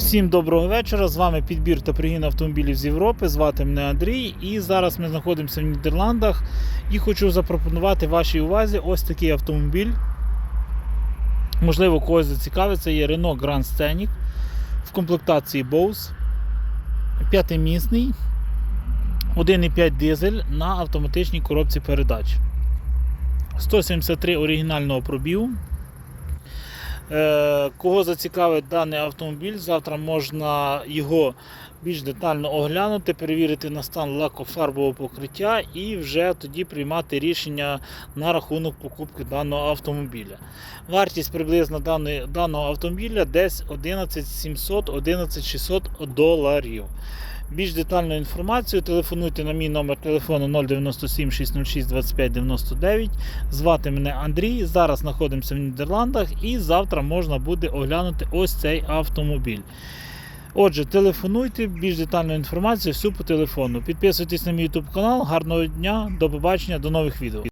Всім доброго вечора. З вами підбір та пригін автомобілів з Європи. Звати мене Андрій. І зараз ми знаходимося в Нідерландах і хочу запропонувати вашій увазі ось такий автомобіль. Можливо, когось зацікавить. Це є Renault Grand Scenic в комплектації Bose. П'ятимісний. 1,5 дизель на автоматичній коробці передач. 173 оригінального пробігу. Е, Кого зацікавить даний автомобіль, завтра можна його більш детально оглянути, перевірити на стан лакофарбового покриття і вже тоді приймати рішення на рахунок покупки даного автомобіля. Вартість приблизно даного автомобіля десь 11 700 11 600 доларів. Більш детальну інформацію телефонуйте на мій номер телефону 097 606 25 99. Звати мене Андрій. Зараз знаходимося в Нідерландах і завтра можна буде оглянути ось цей автомобіль. Отже, телефонуйте, більш детальну інформацію всю по телефону. Підписуйтесь на мій YouTube канал. Гарного дня, до побачення, до нових відео.